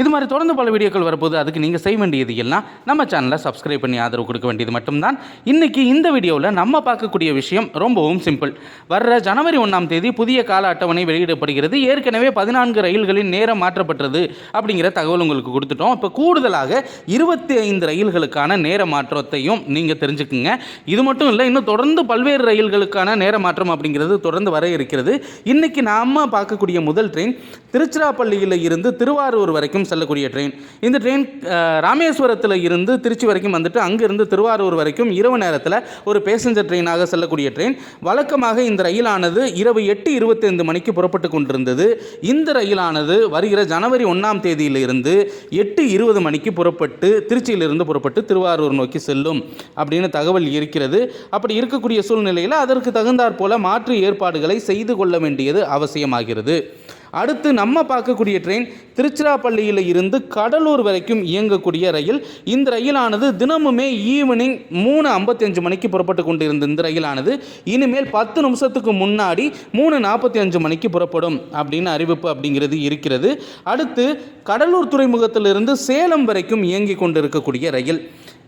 இது மாதிரி தொடர்ந்து பல வீடியோக்கள் வரப்போது அதுக்கு நீங்கள் செய்ய வேண்டியது எல்லாம் நம்ம சேனலை சப்ஸ்கிரைப் பண்ணி ஆதரவு கொடுக்க வேண்டியது மட்டும்தான். இன்றைக்கி இந்த வீடியோவில் நம்ம பார்க்கக்கூடிய விஷயம் ரொம்பவும் சிம்பிள் வர்ற ஜனவரி ஒன்றாம் தேதி புதிய கால அட்டவணை வெளியிடப்படுகிறது. ஏற்கனவே பதினான்கு ரயில்களின் நேரம் மாற்றப்பட்டது அப்படிங்கிற தகவல் உங்களுக்கு கொடுத்துட்டோம். இப்போ கூடுதலாக இருபத்தி ஐந்து ரயில்களுக்கான நேர மாற்றத்தையும் நீங்கள் தெரிஞ்சுக்குங்க. இது மட்டும் இல்லை இன்னும் தொடர்ந்து பல்வேறு ரயில்களுக்கான நேர மாற்றம் அப்படிங்கிறது தொடர்ந்து வர இருக்கிறது. இன்றைக்கி நாம் பார்க்கக்கூடிய முதல் ட்ரெயின் திருச்சிராப்பள்ளியில் இருந்து திருவாரூர் வரைக்கும் செல்லக்கூடிய ட்ரெயின். இந்த ட்ரெயின் ராமேஸ்வரத்தில் இருந்து திருச்சி வரைக்கும் வந்துட்டு அங்கிருந்து திருவாரூர் வரைக்கும் இரவு நேரத்தில் ஒரு பேசஞ்சர் ட்ரெயினாக செல்லக்கூடிய ட்ரெயின். வழக்கமாக இந்த ரயிலானது இரவு எட்டு இருபத்தைந்து மணிக்கு புறப்பட்டு கொண்டிருந்தது. இந்த ரயிலானது வருகிற ஜனவரி ஒன்றாம் தேதியிலிருந்து எட்டு இருபது மணிக்கு புறப்பட்டு திருச்சியிலிருந்து புறப்பட்டு திருவாரூர் நோக்கி செல்லும் அப்படின்னு தகவல் இருக்கிறது. அப்படி இருக்கக்கூடிய சூழ்நிலையில் அதற்கு தகுந்தாற் போல மாற்று ஏற்பாடுகளை செய்து கொள்ள வேண்டியது அவசியமாகிறது. அடுத்து நம்ம பார்க்கக்கூடிய ட்ரெயின் திருச்சிராப்பள்ளியில் இருந்து கடலூர் வரைக்கும் இயங்கக்கூடிய ரயில். இந்த ரயிலானது தினமுமே ஈவினிங் மூணு ஐம்பத்தஞ்சு மணிக்கு புறப்பட்டு கொண்டிருந்த இந்த ரயிலானது இனிமேல் பத்து நிமிஷத்துக்கு முன்னாடி மூணு நாற்பத்தி அஞ்சு மணிக்கு புறப்படும் அப்படின்னு அறிவிப்பு அப்படிங்கிறது இருக்கிறது. அடுத்து கடலூர் துறைமுகத்திலிருந்து சேலம் வரைக்கும் இயங்கி கொண்டிருக்கக்கூடிய ரயில்.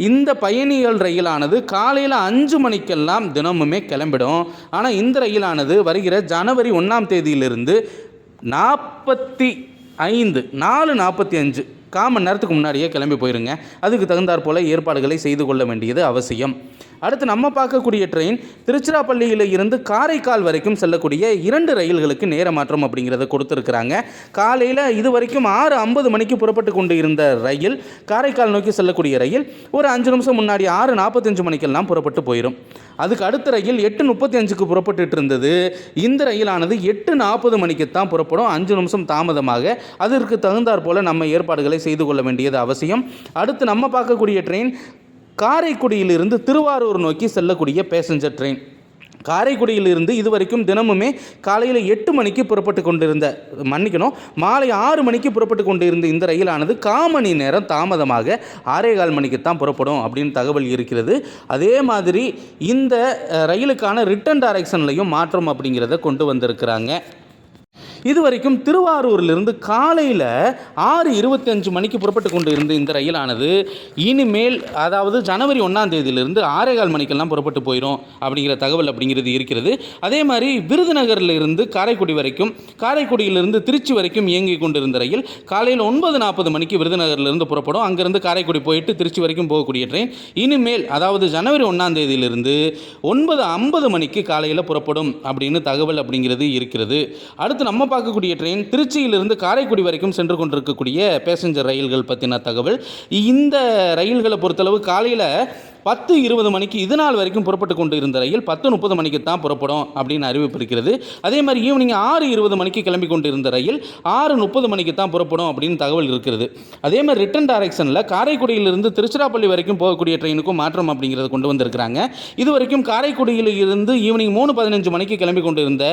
இந்த பயணிகள் ரயிலானது காலையில் அஞ்சு மணிக்கெல்லாம் தினமுமே கிளம்பிடும். ஆனால் இந்த ரயிலானது வருகிற ஜனவரி ஒன்றாம் தேதியிலிருந்து நாற்பத்தி ஐந்து நாலு நாற்பத்தி அஞ்சு. காமன் நேரத்துக்கு முன்னாடியே கிளம்பி போயிருங்க. அதுக்கு தகுந்தாற் போல் ஏற்பாடுகளை செய்து கொள்ள வேண்டியது அவசியம். அடுத்து நம்ம பார்க்கக்கூடிய ட்ரெயின் திருச்சிராப்பள்ளியில் இருந்து காரைக்கால் வரைக்கும் செல்லக்கூடிய இரண்டு ரயில்களுக்கு நேர மாற்றம் அப்படிங்கிறத கொடுத்துருக்குறாங்க. காலையில் இது வரைக்கும் ஆறு ஐம்பது மணிக்கு புறப்பட்டு கொண்டு இருந்த ரயில் காரைக்கால் நோக்கி செல்லக்கூடிய ரயில் ஒரு அஞ்சு நிமிஷம் முன்னாடி ஆறு நாற்பத்தஞ்சு மணிக்கெல்லாம் புறப்பட்டு போயிடும் அதுக்கு அடுத்த ரயில் எட்டு முப்பத்தி அஞ்சுக்கு புறப்பட்டுட்டு இருந்தது. இந்த ரயிலானது எட்டு நாற்பது மணிக்கு தான் புறப்படும். அஞ்சு நிமிஷம் தாமதமாக அதற்கு தகுந்தாற் போல் நம்ம ஏற்பாடுகளை செய்து கொள்ள வேண்டியது அவசியம். அடுத்து நம்ம பார்க்கக்கூடிய ட்ரெயின் காரைக்குடியிலிருந்து திருவாரூர் நோக்கி செல்லக்கூடிய பேசஞ்சர் ட்ரெயின் காரைக்குடியிலிருந்து இதுவரைக்கும் தினமுமே காலையில் எட்டு மணிக்கு புறப்பட்டு கொண்டிருந்த மன்னிக்கணும் மாலை ஆறு மணிக்கு புறப்பட்டு கொண்டிருந்த இந்த ரயிலானது காமணி நேரம் தாமதமாக ஆறே கால் மணிக்கு தான் புறப்படும் அப்படின்னு தகவல் இருக்கிறது. அதே மாதிரி இந்த ரயிலுக்கான ரிட்டன் டைரக்ஷன்லையும் மாற்றம் அப்படிங்கிறத கொண்டு வந்திருக்கிறாங்க. இதுவரைக்கும் திருவாரூரிலிருந்து காலையில் ஆறு இருபத்தஞ்சு மணிக்கு புறப்பட்டு கொண்டு இருந்த இந்த ரயிலானது இனிமேல் அதாவது ஜனவரி ஒன்றாம் தேதியிலிருந்து ஆறேகால் மணிக்கெல்லாம் புறப்பட்டு போயிடும் அப்படிங்கிற தகவல் அப்படிங்கிறது இருக்கிறது. அதே மாதிரி விருதுநகரில் இருந்து காரைக்குடி வரைக்கும் காரைக்குடியிலிருந்து திருச்சி வரைக்கும் இயங்கி கொண்டிருந்த ரயில் காலையில் ஒன்பது நாற்பது மணிக்கு விருதுநகரிலிருந்து புறப்படும். அங்கேருந்து காரைக்குடி போயிட்டு திருச்சி வரைக்கும் போகக்கூடிய ட்ரெயின். இனிமேல் அதாவது ஜனவரி ஒன்றாம் தேதியிலிருந்து ஒன்பது ஐம்பது மணிக்கு காலையில் புறப்படும் அப்படின்னு தகவல் அப்படிங்கிறது இருக்கிறது. அடுத்து நம்ம பார்க்கக்கூடிய ட்ரெயின் திருச்சியிலிருந்து காரைக்குடி வரைக்கும் சென்று கொண்டிருக்கக்கூடிய பேசஞ்சர் ரயில்கள் பற்றின தகவல். இந்த ரயில்களை பொறுத்தளவு காலையில் பத்து இருபது மணிக்கு இது நாள் வரைக்கும் புறப்பட்டு கொண்டு இருந்த ரயில் பத்து முப்பது மணிக்கு தான் புறப்படும் அப்படின்னு அறிவிப்பு இருக்கிறது அதே மாதிரி ஈவினிங் ஆறு இருபது மணிக்கு கிளம்பி கொண்டு இருந்த ரயில் ஆறு முப்பது மணிக்கு தான் புறப்படும் அப்படின்னு தகவல் இருக்கிறது. அதே மாதிரி ரிட்டன் டைரக்ஷனில் காரைக்குடியிலிருந்து திருச்சிராப்பள்ளி வரைக்கும் போகக்கூடிய ட்ரெயினுக்கும் மாற்றம் அப்படிங்கிறத கொண்டு வந்திருக்கிறாங்க. இது வரைக்கும் காரைக்குடியில் இருந்து ஈவினிங் மூணு பதினஞ்சு மணிக்கு கிளம்பி கொண்டு இருந்த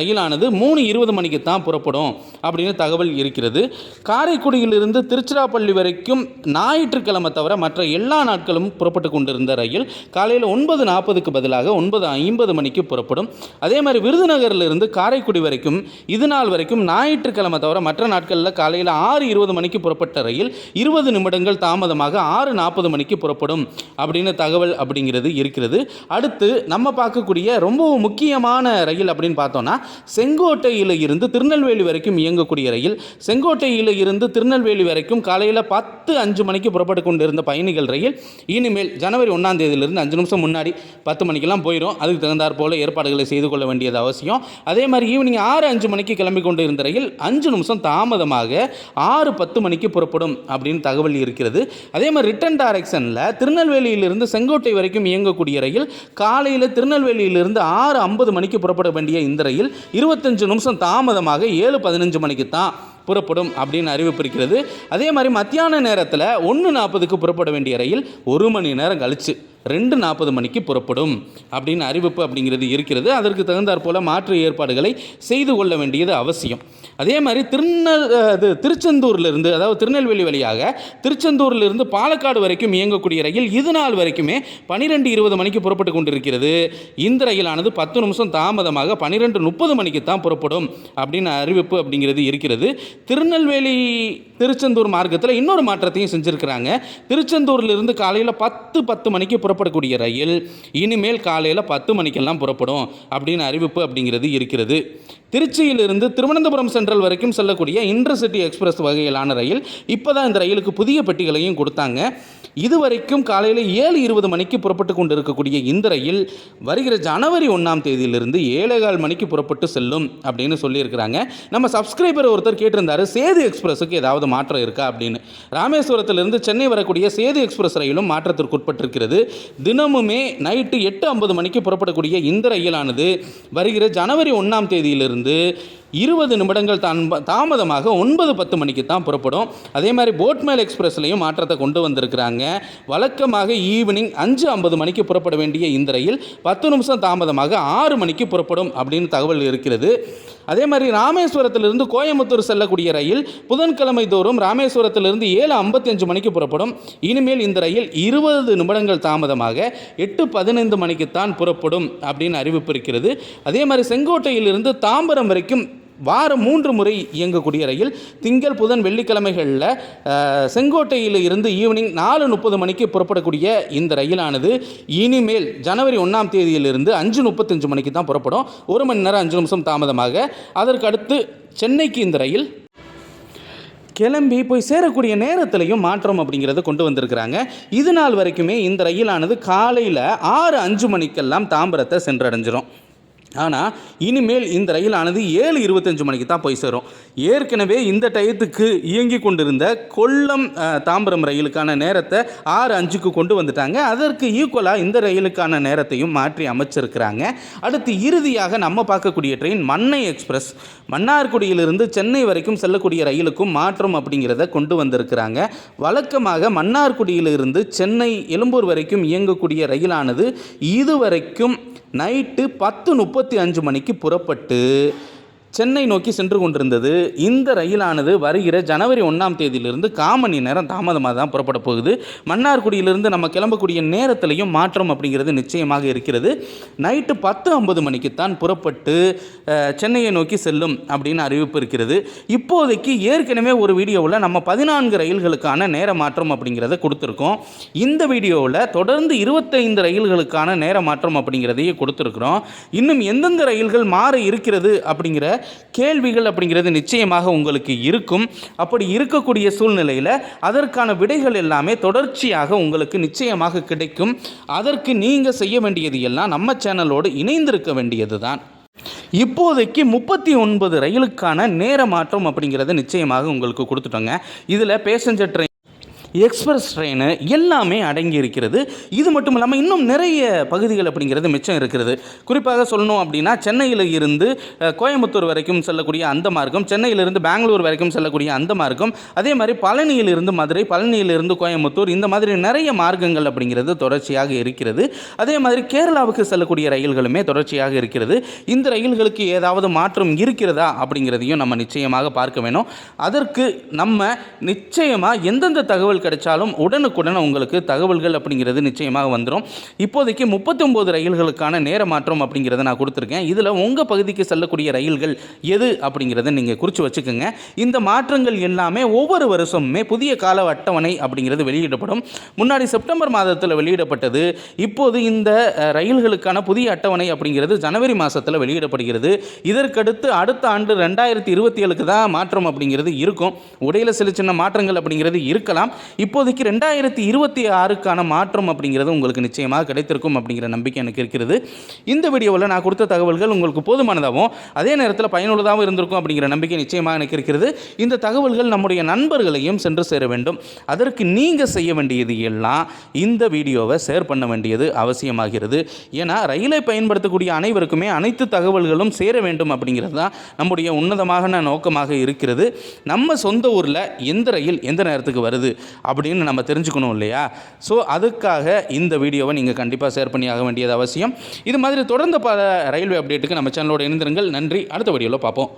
ரயிலானது மூணு இருபது மணிக்கு தான் புறப்படும் அப்படின்னு தகவல் இருக்கிறது. காரைக்குடியிலிருந்து திருச்சிராப்பள்ளி வரைக்கும் ஞாயிற்றுக்கிழமை தவிர மற்ற எல்லா நாட்களும் புறப்பட்டு கொண்டிருந்த ரயில் காலையில் ஒன்பது நாற்பதுக்கு பதிலாக ஒன்பது ஐம்பது மணிக்கு புறப்படும். அதே மாதிரி விருதுநகரிலிருந்து காரைக்குடி வரைக்கும் இது நாள் வரைக்கும் ஞாயிற்றுக்கிழமை தவிர மற்ற நாட்களில் காலையில் ஆறு இருபது மணிக்கு புறப்பட்ட ரயில் இருபது நிமிடங்கள் தாமதமாக ஆறு நாற்பது மணிக்கு புறப்படும் அப்படின்னு தகவல் அப்படிங்கிறது இருக்கிறது. அடுத்து நம்ம பார்க்கக்கூடிய ரொம்ப முக்கியமான ரயில் அப்படின்னு பார்த்தோன்னா செங்கோட்டையில் இருந்து திருநெல்வேலி வரைக்கும் இயங்கக்கூடிய ரயில். செங்கோட்டையில் இருந்து திருநெல்வேலி வரைக்கும் காலையில் பத்து அஞ்சு மணிக்கு புறப்பட்டு கொண்டிருந்த பயணிகள் ரயில். இனிமேல் ஜனவரி ஒன்றாம் தேதியிலிருந்து அஞ்சு நிமிஷம் முன்னாடி பத்து மணிக்கெல்லாம் போயிடும் அதுக்கு தகுந்தாற் போல் ஏற்பாடுகளை செய்து கொள்ள வேண்டியது அவசியம். அதே மாதிரி ஈவினிங் ஆறு அஞ்சு மணிக்கு கிளம்பி கொண்டு இருந்த ரயில் அஞ்சு நிமிஷம் தாமதமாக ஆறு பத்து மணிக்கு புறப்படும் அப்படின்னு தகவல் இருக்கிறது. அதே மாதிரி ரிட்டன் டைரக்ஷனில் திருநெல்வேலியிலிருந்து செங்கோட்டை வரைக்கும் இயங்கக்கூடிய ரயில் காலையில் திருநெல்வேலியிலிருந்து ஆறு ஐம்பது மணிக்கு புறப்பட வேண்டிய இந்த ரயில் இருபத்தஞ்சு நிமிஷம் தாமதமாக ஏழு பதினஞ்சு மணிக்கு தான் புறப்படும் அப்படின்னு அறிவிப்பு இருக்கிறது அதே மாதிரி மத்தியான நேரத்தில் ஒன்று நாற்பதுக்கு புறப்பட வேண்டிய ரயில் ஒரு மணி நேரம் கழிச்சு. ரெண்டு நாற்பது மணிக்கு புறப்படும் அப்படின்னு அறிவிப்பு அப்படிங்கிறது இருக்கிறது. அதற்கு தகுந்தாற் போல மாற்று ஏற்பாடுகளை செய்து கொள்ள வேண்டியது அவசியம். அதே மாதிரி திருநெல் அது திருச்செந்தூர்லேருந்து அதாவது திருநெல்வேலி வழியாக திருச்செந்தூர்லேருந்து பாலக்காடு வரைக்கும் இயங்கக்கூடிய ரயில் இது நாள் வரைக்குமே பன்னிரெண்டு இருபது மணிக்கு புறப்பட்டு கொண்டிருக்கிறது. இந்த ரயிலானது பத்து நிமிஷம் தாமதமாக பன்னிரெண்டு முப்பது மணிக்கு தான் புறப்படும் அப்படின்னு அறிவிப்பு அப்படிங்கிறது இருக்கிறது. திருநெல்வேலி திருச்செந்தூர் மார்க்கத்தில் இன்னொரு மாற்றத்தையும் செஞ்சுருக்கிறாங்க. திருச்செந்தூர்லேருந்து காலையில் பத்து பத்து மணிக்கு புறப்படக்கூடிய ரயில் இனிமேல் காலையில் பத்து மணிக்கெல்லாம் புறப்படும் அப்படின்னு அறிவிப்பு அப்படிங்கிறது இருக்கிறது. திருச்சியிலிருந்து திருவனந்தபுரம் சென்ட்ரல் வரைக்கும் செல்லக்கூடிய இன்டர்சிட்டி எக்ஸ்பிரஸ் வகையிலான ரயில் இப்போ தான் இந்த ரயிலுக்கு புதிய பெட்டிகளையும் கொடுத்தாங்க. இதுவரைக்கும் காலையில் ஏழு இருபது மணிக்கு புறப்பட்டு கொண்டு இருக்கக்கூடிய இந்த ரயில் வருகிற ஜனவரி ஒன்றாம் தேதியிலிருந்து ஏழேகால் மணிக்கு புறப்பட்டு செல்லும் அப்படின்னு சொல்லியிருக்கிறாங்க. நம்ம சப்ஸ்கிரைபர் ஒருத்தர் கேட்டிருந்தாரு சேது எக்ஸ்பிரஸுக்கு ஏதாவது மாற்றம் இருக்கா அப்படின்னு. ராமேஸ்வரத்திலிருந்து சென்னை வரக்கூடிய சேது எக்ஸ்பிரஸ் ரயிலும் மாற்றத்திற்கு உட்பட்டிருக்கிறது தினமுமே நைட்டு எட்டு ஐம்பது மணிக்கு புறப்படக்கூடிய இந்த ரயிலானது வருகிற ஜனவரி ஒன்றாம் தேதியிலிருந்து வந்து இருபது நிமிடங்கள் தான் தாமதமாக ஒன்பது பத்து மணிக்கு தான் புறப்படும். அதே மாதிரி போட்மேல் எக்ஸ்பிரஸ்லையும் மாற்றத்தை கொண்டு வந்திருக்கிறாங்க. வழக்கமாக ஈவினிங் அஞ்சு ஐம்பது மணிக்கு புறப்பட வேண்டிய இந்த ரயில் பத்து நிமிஷம் தாமதமாக ஆறு மணிக்கு புறப்படும் அப்படின்னு தகவல் இருக்கிறது. அதே மாதிரி ராமேஸ்வரத்திலிருந்து கோயம்புத்தூர் செல்லக்கூடிய ரயில் புதன்கிழமை தோறும் ராமேஸ்வரத்திலிருந்து ஏழு ஐம்பத்தஞ்சு மணிக்கு புறப்படும். இனிமேல் இந்த ரயில் இருபது நிமிடங்கள் தாமதமாக எட்டு பதினைந்து மணிக்கு தான் புறப்படும் அப்படின்னு அறிவிப்பு இருக்கிறது. அதே மாதிரி செங்கோட்டையிலிருந்து தாம்பரம் வரைக்கும் வாரம் மூன்று முறை இயங்கக்கூடிய ரயில் திங்கள் புதன் வெள்ளிக்கிழமைகளில் செங்கோட்டையில் இருந்து ஈவினிங் நாலு முப்பது மணிக்கு புறப்படக்கூடிய இந்த ரயிலானது இனிமேல் ஜனவரி ஒன்றாம் தேதியிலிருந்து அஞ்சு முப்பத்தஞ்சு மணிக்கு தான் புறப்படும். ஒரு மணி நேரம் அஞ்சு நிமிஷம் தாமதமாக. அதற்கு அடுத்து சென்னைக்கு இந்த ரயில் கிளம்பி போய் சேரக்கூடிய நேரத்திலையும் மாற்றம் அப்படிங்கிறத கொண்டு வந்திருக்கிறாங்க. இது நாள் வரைக்குமே இந்த ரயிலானது காலையில் ஆறு அஞ்சு மணிக்கெல்லாம் தாம்பரத்தை சென்றடைஞ்சிரும். ஆனால் இனிமேல் இந்த ரயிலானது ஏழு இருபத்தஞ்சு மணிக்கு தான் போய் சேரும். ஏற்கனவே இந்த டயத்துக்கு இயங்கி கொண்டிருந்த கொல்லம் தாம்பரம் ரயிலுக்கான நேரத்தை ஆறு அஞ்சுக்கு கொண்டு வந்துட்டாங்க. அதற்கு ஈக்குவலாக இந்த ரயிலுக்கான நேரத்தையும் மாற்றி அமைச்சிருக்கிறாங்க. அடுத்து இறுதியாக நம்ம பார்க்கக்கூடிய ட்ரெயின் மன்னை எக்ஸ்பிரஸ் மன்னார்குடியிலிருந்து சென்னை வரைக்கும் செல்லக்கூடிய ரயிலுக்கும் மாற்றம் அப்படிங்கிறத கொண்டு வந்திருக்கிறாங்க. வழக்கமாக மன்னார்குடியிலிருந்து சென்னை எழும்பூர் வரைக்கும் இயங்கக்கூடிய ரயிலானது இதுவரைக்கும் நைட்டு பத்து முப்பத்தி அஞ்சு மணிக்கு புறப்பட்டு சென்னை நோக்கி சென்று கொண்டிருந்தது. இந்த ரயிலானது வருகிற ஜனவரி ஒன்றாம் தேதியிலிருந்து காமணி நேரம் தாமதமாக தான் புறப்பட போகுது. மன்னார்குடியிலிருந்து நம்ம கிளம்பக்கூடிய நேரத்திலையும் மாற்றம் அப்படிங்கிறது நிச்சயமாக இருக்கிறது. நைட்டு பத்து ஐம்பது மணிக்கு தான் புறப்பட்டு சென்னையை நோக்கி செல்லும் அப்படின்னு அறிவிப்பு இருக்கிறது. இப்போதைக்கு ஏற்கனவே ஒரு வீடியோவில் நம்ம பதினான்கு ரயில்களுக்கான நேர மாற்றம் அப்படிங்கிறத கொடுத்துருக்கோம். இந்த வீடியோவில் தொடர்ந்து இருபத்தைந்து ரயில்களுக்கான நேர மாற்றம் அப்படிங்கிறதையே கொடுத்துருக்குறோம். இன்னும் எந்தெந்த ரயில்கள் மாற இருக்கிறது அப்படிங்கிற கேள்விகள் அப்படிங்கிறது நிச்சயமாக உங்களுக்கு இருக்கும். அப்படி இருக்கக்கூடிய சூழ்நிலையில் அதற்கான விடைகள் எல்லாமே தொடர்ச்சியாக உங்களுக்கு நிச்சயமாக கிடைக்கும். அதற்கு நீங்கள் செய்ய வேண்டியது எல்லாம் நம்ம சேனலோடு இணைந்திருக்க வேண்டியது தான் இப்போதைக்கு முப்பத்தி ஒன்பது ரயிலுக்கான நேர மாற்றம் அப்படிங்கிறத நிச்சயமாக உங்களுக்கு கொடுத்துட்டோங்க. இதில் பேசஞ்சர் ட்ரெயின் எக்ஸ்பிரஸ் ட்ரெயின் எல்லாமே அடங்கி இருக்கிறது. இது மட்டும் இல்லாமல் இன்னும் நிறைய பகுதிகள் அப்படிங்கிறது மிச்சம் இருக்கிறது. குறிப்பாக சொல்லணும் அப்படின்னா சென்னையில் இருந்து கோயம்புத்தூர் வரைக்கும் செல்லக்கூடிய அந்த மார்க்கம் சென்னையிலிருந்து பெங்களூர் வரைக்கும் செல்லக்கூடிய அந்த மார்க்கம் அதே மாதிரி பழனியிலிருந்து மதுரை பழனியிலிருந்து கோயம்புத்தூர் இந்த மாதிரி நிறைய மார்க்கங்கள் அப்படிங்கிறது தொடர்ச்சியாக இருக்கிறது. அதே மாதிரி கேரளாவுக்கு செல்லக்கூடிய ரயில்களுமே தொடர்ச்சியாக இருக்கிறது. இந்த ரயில்களுக்கு ஏதாவது மாற்றம் இருக்கிறதா அப்படிங்கிறதையும் நம்ம நிச்சயமாக பார்க்க வேணும். அதற்கு நம்ம நிச்சயமாக எந்தெந்த தகவல் கிடைச்சாலும் உடனுக்குடன் உங்களுக்கு தகவல்கள் அப்படிங்கிறது நிச்சயமாக வந்துடும் இப்போதைக்கு முப்பத்தொம்போது ரயில்களுக்கான நேர மாற்றம் அப்படிங்கிறத நான் கொடுத்துருக்கேன். இதில் உங்கள் பகுதிக்கு செல்லக்கூடிய ரயில்கள் எது அப்படிங்கிறத நீங்கள் குறித்து வச்சுக்கோங்க. இந்த மாற்றங்கள் எல்லாமே ஒவ்வொரு வருஷமுமே புதிய கால அட்டவணை அப்படிங்கிறது வெளியிடப்படும். முன்னாடி செப்டம்பர் மாதத்தில் வெளியிடப்பட்டது. இப்போது இந்த ரயில்களுக்கான புதிய அட்டவணை அப்படிங்கிறது ஜனவரி மாதத்தில் வெளியிடப்படுகிறது. இதற்கடுத்து அடுத்த ஆண்டு ரெண்டாயிரத்தி இருபத்தி ஏழுக்கு தான் மாற்றம் அப்படிங்கிறது இருக்கும். உடையில் சில சின்ன மாற்றங்கள் அப்படிங்கிறது இருக்கலாம். இப்போதைக்கு ரெண்டாயிரத்தி இருபத்தி ஆறுக்கான மாற்றம் அப்படிங்கிறது உங்களுக்கு நிச்சயமாக கிடைத்திருக்கும் அப்படிங்கிற நம்பிக்கை எனக்கு இருக்கிறது. இந்த வீடியோவில் நான் கொடுத்த தகவல்கள் உங்களுக்கு போதுமானதாகவும் அதே நேரத்தில் பயனுள்ளதாகவும் இருந்திருக்கும் அப்படிங்கிற நம்பிக்கை நிச்சயமாக எனக்கு இருக்கிறது. இந்த தகவல்கள் நம்முடைய நண்பர்களையும் சென்று சேர வேண்டும். அதற்கு நீங்கள் செய்ய வேண்டியது எல்லாம் இந்த வீடியோவை ஷேர் பண்ண வேண்டியது அவசியமாகிறது. ஏன்னா ரயிலை பயன்படுத்தக்கூடிய அனைவருக்குமே அனைத்து தகவல்களும் சேர வேண்டும் அப்படிங்கிறது தான் நம்முடைய உன்னதமான நோக்கமாக இருக்கிறது. நம்ம சொந்த ஊரில் எந்த ரயில் எந்த நேரத்துக்கு வருது? அப்படின்னு நம்ம தெரிஞ்சுக்கணும் இல்லையா? ஸோ அதுக்காக இந்த வீடியோவை நீங்கள் கண்டிப்பாக ஷேர் பண்ணி ஆக வேண்டியது அவசியம். இது மாதிரி தொடர்ந்து பல ரயில்வே அப்டேட்டுக்கு நம்ம சேனலோட இணைந்திருங்கள். நன்றி. அடுத்த வீடியோவில் பார்ப்போம்.